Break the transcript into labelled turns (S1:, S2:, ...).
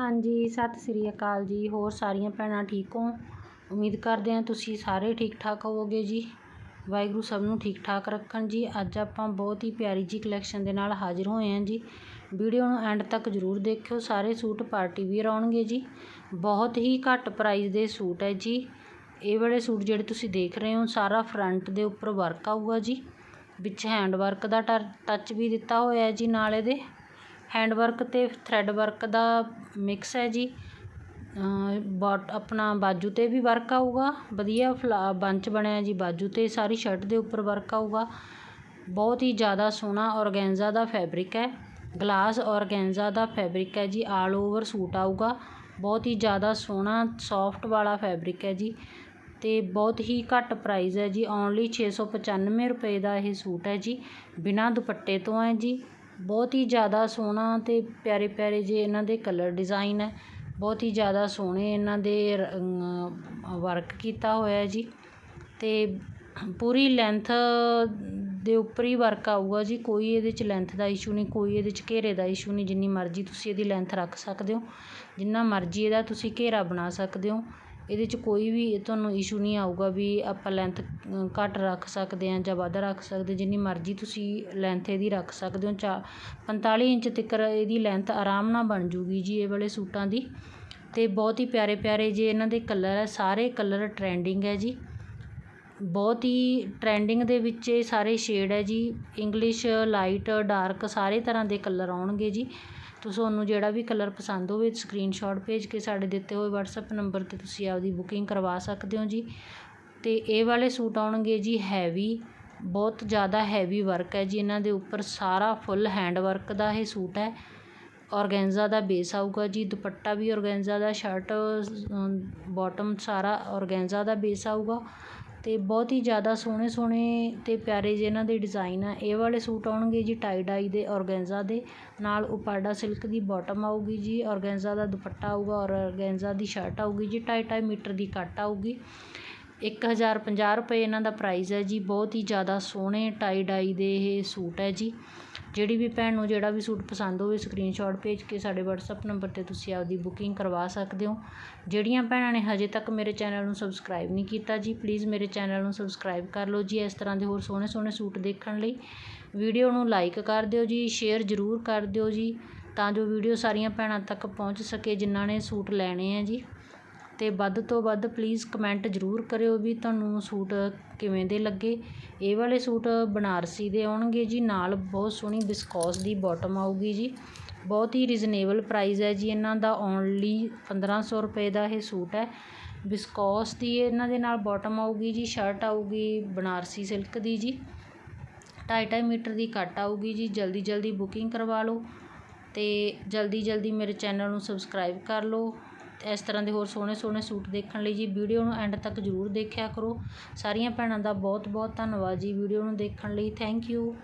S1: ਹਾਂਜੀ, ਸਤਿ ਸ੍ਰੀ ਅਕਾਲ ਜੀ। ਹੋਰ ਸਾਰੀਆਂ ਭੈਣਾਂ ਠੀਕ ਹੋ? ਉਮੀਦ ਕਰਦੇ ਹਾਂ ਤੁਸੀਂ ਸਾਰੇ ਠੀਕ ਠਾਕ ਹੋਵੋਗੇ ਜੀ। ਵਾਹਿਗੁਰੂ ਸਭ ਨੂੰ ਠੀਕ ਠਾਕ ਰੱਖਣ ਜੀ। ਅੱਜ ਆਪਾਂ ਬਹੁਤ ਹੀ ਪਿਆਰੀ ਜੀ ਕਲੈਕਸ਼ਨ ਦੇ ਨਾਲ ਹਾਜ਼ਰ ਹੋਏ ਹਾਂ ਜੀ। ਵੀਡੀਓ ਨੂੰ ਐਂਡ ਤੱਕ ਜ਼ਰੂਰ ਦੇਖਿਓ। ਸਾਰੇ ਸੂਟ ਪਾਰਟੀ ਵੀਅਰ ਆਉਣਗੇ ਜੀ। ਬਹੁਤ ਹੀ ਘੱਟ ਪ੍ਰਾਈਸ ਦੇ ਸੂਟ ਹੈ ਜੀ। ਇਹ ਵਾਲੇ ਸੂਟ ਜਿਹੜੇ ਤੁਸੀਂ ਦੇਖ ਰਹੇ ਹੋ, ਸਾਰਾ ਫਰੰਟ ਦੇ ਉੱਪਰ ਵਰਕ ਆਊਗਾ ਜੀ। ਵਿੱਚ ਹੈਂਡ ਵਰਕ ਦਾ ਟੱਚ ਵੀ ਦਿੱਤਾ ਹੋਇਆ ਹੈ ਜੀ ਨਾਲ ਇਹਦੇ। ਹੈਂਡ ਵਰਕ ਅਤੇ ਥਰੈਡ ਵਰਕ ਦਾ ਮਿਕਸ ਹੈ ਜੀ। ਬਾਟ ਆਪਣਾ ਬਾਜੂ ਤੇ ਵੀ ਵਰਕ ਆਊਗਾ। ਵਧੀਆ ਫਲਾ ਬੰਚ ਬਣਿਆ ਜੀ ਬਾਜੂ ਤੇ, ਸਾਰੀ ਸ਼ਰਟ ਦੇ ਉੱਪਰ ਵਰਕ ਆਊਗਾ। ਬਹੁਤ ਹੀ ਜ਼ਿਆਦਾ ਸੋਹਣਾ ਔਰਗੈਂਜ਼ਾ ਦਾ ਫੈਬਰਿਕ ਹੈ। ਗਲਾਸ ਔਰਗੈਂਜ਼ਾ ਦਾ ਫੈਬਰਿਕ ਹੈ ਜੀ, ਆਲ ਓਵਰ ਸੂਟ ਆਊਗਾ। ਬਹੁਤ ਹੀ ਜ਼ਿਆਦਾ ਸੋਹਣਾ, ਸੋਫਟ ਵਾਲਾ ਫੈਬਰਿਕ ਹੈ ਜੀ। ਅਤੇ ਬਹੁਤ ਹੀ ਘੱਟ ਪ੍ਰਾਈਜ਼ ਹੈ ਜੀ, ਓਨਲੀ 695 ਰੁਪਏ ਦਾ ਇਹ ਸੂਟ ਹੈ ਜੀ। ਬਿਨਾਂ ਦੁਪੱਟੇ ਤੋਂ ਹੈ ਜੀ। ਬਹੁਤ ਹੀ ਜ਼ਿਆਦਾ ਸੋਹਣਾ ਅਤੇ ਪਿਆਰੇ ਪਿਆਰੇ ਜੇ ਇਹਨਾਂ ਦੇ ਕਲਰ ਡਿਜ਼ਾਇਨ ਹੈ। ਬਹੁਤ ਹੀ ਜ਼ਿਆਦਾ ਸੋਹਣੇ ਇਹਨਾਂ ਦੇ ਵਰਕ ਕੀਤਾ ਹੋਇਆ ਜੀ। ਅਤੇ ਪੂਰੀ ਲੈਂਥ ਦੇ ਉੱਪਰ ਹੀ ਵਰਕ ਆਊਗਾ ਜੀ। ਕੋਈ ਇਹਦੇ 'ਚ ਲੈਂਥ ਦਾ ਇਸ਼ੂ ਨਹੀਂ, ਕੋਈ ਇਹਦੇ 'ਚ ਘੇਰੇ ਦਾ ਇਸ਼ੂ ਨਹੀਂ। ਜਿੰਨੀ ਮਰਜ਼ੀ ਤੁਸੀਂ ਇਹਦੀ ਲੈਂਥ ਰੱਖ ਸਕਦੇ ਹੋ। ਜਿੰਨਾ ਮਰਜ਼ੀ ਇਹਦਾ ਤੁਸੀਂ ਘੇਰਾ ਬਣਾ ਸਕਦੇ ਹੋ। ਇਹਦੇ 'ਚ ਕੋਈ ਵੀ ਤੁਹਾਨੂੰ ਇਸ਼ੂ ਨਹੀਂ ਆਊਗਾ ਵੀ ਆਪਾਂ ਲੈਂਥ ਘੱਟ ਰੱਖ ਸਕਦੇ ਹਾਂ ਜਾਂ ਵੱਧ ਰੱਖ ਸਕਦੇ, ਜਿੰਨੀ ਮਰਜ਼ੀ ਤੁਸੀਂ ਲੈਂਥ ਇਹਦੀ ਰੱਖ ਸਕਦੇ ਹੋ। ਚਾ 45 ਇੰਚ ਤੱਕ ਇਹਦੀ ਲੈਂਥ ਆਰਾਮ ਨਾਲ ਬਣ ਜੂਗੀ ਜੀ ਇਹ ਵਾਲੇ ਸੂਟਾਂ ਦੀ। ਅਤੇ ਬਹੁਤ ਹੀ ਪਿਆਰੇ ਪਿਆਰੇ ਜੇ ਇਹਨਾਂ ਦੇ ਕਲਰ ਹੈ ਸਾਰੇ ਕਲਰ ਟਰੈਂਡਿੰਗ ਹੈ ਜੀ। ਬਹੁਤ ਹੀ ਟਰੈਂਡਿੰਗ ਦੇ ਵਿੱਚ ਇਹ ਸਾਰੇ ਸ਼ੇਡ ਹੈ ਜੀ। ਇੰਗਲਿਸ਼ ਲਾਈਟ ਡਾਰਕ ਸਾਰੇ ਤਰ੍ਹਾਂ ਦੇ ਕਲਰ ਆਉਣਗੇ ਜੀ। ਤੁਹਾਨੂੰ ਜਿਹੜਾ ਵੀ ਕਲਰ ਪਸੰਦ ਹੋਵੇ ਸਕਰੀਨਸ਼ੋਟ ਭੇਜ ਕੇ ਸਾਡੇ ਦਿੱਤੇ ਹੋਏ ਵਟਸਐਪ ਨੰਬਰ 'ਤੇ ਤੁਸੀਂ ਆਪਦੀ ਬੁਕਿੰਗ ਕਰਵਾ ਸਕਦੇ ਹੋ ਜੀ। ਅਤੇ ਇਹ ਵਾਲੇ ਸੂਟ ਆਉਣਗੇ ਜੀ ਹੈਵੀ ਬਹੁਤ ਜ਼ਿਆਦਾ ਹੈਵੀ ਵਰਕ ਹੈ ਜੀ। ਇਹਨਾਂ ਦੇ ਉੱਪਰ ਸਾਰਾ ਫੁੱਲ ਹੈਂਡ ਵਰਕ ਦਾ ਇਹ ਸੂਟ ਹੈ। ਔਰਗੈਂਜ਼ਾ ਦਾ ਬੇਸ ਆਊਗਾ ਜੀ, ਦੁਪੱਟਾ ਵੀ ਔਰਗੈਂਜ਼ਾ ਦਾ ਸ਼ਰਟ ਬਾਟਮ ਸਾਰਾ ਔਰਗੈਂਜ਼ਾ ਦਾ ਬੇਸ ਆਊਗਾ। ਅਤੇ ਬਹੁਤ ਹੀ ਜ਼ਿਆਦਾ ਸੋਹਣੇ ਸੋਹਣੇ ਅਤੇ ਪਿਆਰੇ ਜਿਹੇ ਇਹਨਾਂ ਦੇ ਡਿਜ਼ਾਇਨ ਆ। ਇਹ ਵਾਲੇ ਸੂਟ ਆਉਣਗੇ ਜੀ ਟਾਈ ਡਾਈ ਦੇ ਔਰਗੈਂਜ਼ਾ ਦੇ। ਨਾਲ ਉਪਾਡਾ ਸਿਲਕ ਦੀ ਬੋਟਮ ਆਊਗੀ ਜੀ ਔਰਗੈਂਜ਼ਾ ਦਾ ਦੁਪੱਟਾ ਆਊਗਾ ਔਰ ਔਰਗੈਂਜ਼ਾ ਦੀ ਸ਼ਰਟ ਆਊਗੀ ਜੀ। ਢਾਈ ਢਾਈ ਮੀਟਰ ਦੀ ਕੱਟ ਆਊਗੀ। ਇੱਕ ਹਜ਼ਾਰ ਪੰਜਾਹ ਰੁਪਏ ਇਹਨਾਂ ਦਾ ਪ੍ਰਾਈਜ਼ ਹੈ ਜੀ। ਬਹੁਤ ਹੀ ਜ਼ਿਆਦਾ ਸੋਹਣੇ ਟਾਈ ਡਾਈ ਦੇ ਇਹ ਸੂਟ ਹੈ ਜੀ। ਜਿਹੜੀ ਵੀ ਭੈਣ ਨੂੰ ਜਿਹੜਾ ਵੀ ਸੂਟ ਪਸੰਦ ਹੋਵੇ ਸਕਰੀਨਸ਼ੋਟ ਭੇਜ ਕੇ ਸਾਡੇ ਵਟਸਐਪ ਨੰਬਰ 'ਤੇ ਤੁਸੀਂ ਆਪਦੀ ਬੁਕਿੰਗ ਕਰਵਾ ਸਕਦੇ ਹੋ। ਜਿਹੜੀਆਂ ਭੈਣਾਂ ਨੇ ਹਜੇ ਤੱਕ ਮੇਰੇ ਚੈਨਲ ਨੂੰ ਸਬਸਕ੍ਰਾਈਬ ਨਹੀਂ ਕੀਤਾ ਜੀ ਪਲੀਜ਼ ਮੇਰੇ ਚੈਨਲ ਨੂੰ ਸਬਸਕ੍ਰਾਈਬ ਕਰ ਲਓ ਜੀ ਇਸ ਤਰ੍ਹਾਂ ਦੇ ਹੋਰ ਸੋਹਣੇ ਸੋਹਣੇ ਸੂਟ ਦੇਖਣ ਲਈ। ਵੀਡੀਓ ਨੂੰ ਲਾਈਕ ਕਰ ਦਿਓ ਜੀ ਸ਼ੇਅਰ ਜ਼ਰੂਰ ਕਰ ਦਿਓ ਜੀ, ਤਾਂ ਜੋ ਵੀਡੀਓ ਸਾਰੀਆਂ ਭੈਣਾਂ ਤੱਕ ਪਹੁੰਚ ਸਕੇ ਜਿਨ੍ਹਾਂ ਨੇ ਸੂਟ ਲੈਣੇ ਆ ਜੀ। ਅਤੇ ਵੱਧ ਤੋਂ ਵੱਧ ਪਲੀਜ਼ ਕਮੈਂਟ ਜ਼ਰੂਰ ਕਰਿਓ ਵੀ ਤੁਹਾਨੂੰ ਸੂਟ ਕਿਵੇਂ ਦੇ ਲੱਗੇ। ਇਹ ਵਾਲੇ ਸੂਟ ਬਨਾਰਸੀ ਦੇ ਆਉਣਗੇ ਜੀ, ਨਾਲ ਬਹੁਤ ਸੋਹਣੀ ਬਿਸਕੋਸ ਦੀ ਬੋਟਮ ਆਊਗੀ ਜੀ। ਬਹੁਤ ਹੀ ਰੀਜ਼ਨੇਬਲ ਪ੍ਰਾਈਜ਼ ਹੈ ਜੀ, ਇਹਨਾਂ ਦਾ ਓਨਲੀ 1500 ਰੁਪਏ ਦਾ ਇਹ ਸੂਟ ਹੈ। ਬਿਸਕੋਸ ਦੀ ਇਹਨਾਂ ਦੇ ਨਾਲ ਬੋਟਮ ਆਊਗੀ ਜੀ ਸ਼ਰਟ ਆਊਗੀ ਬਨਾਰਸੀ ਸਿਲਕ ਦੀ ਜੀ। ਢਾਈ ਢਾਈ ਮੀਟਰ ਦੀ ਕੱਟ ਆਊਗੀ ਜੀ, ਜਲਦੀ ਜਲਦੀ ਬੁਕਿੰਗ ਕਰਵਾ ਲਓ ਅਤੇ ਜਲਦੀ ਜਲਦੀ ਮੇਰੇ ਚੈਨਲ ਨੂੰ ਸਬਸਕ੍ਰਾਈਬ ਕਰ ਲਓ। ਇਸ ਤਰ੍ਹਾਂ ਦੇ ਹੋਰ ਸੋਹਣੇ ਸੋਹਣੇ ਸੂਟ ਦੇਖਣ ਲਈ ਜੀ ਵੀਡੀਓ ਨੂੰ ਐਂਡ ਤੱਕ ਜ਼ਰੂਰ ਦੇਖਿਆ ਕਰੋ। ਸਾਰੀਆਂ ਭੈਣਾਂ ਦਾ ਬਹੁਤ ਬਹੁਤ ਧੰਨਵਾਦ ਜੀ ਵੀਡੀਓ ਨੂੰ ਦੇਖਣ ਲਈ। Thank you.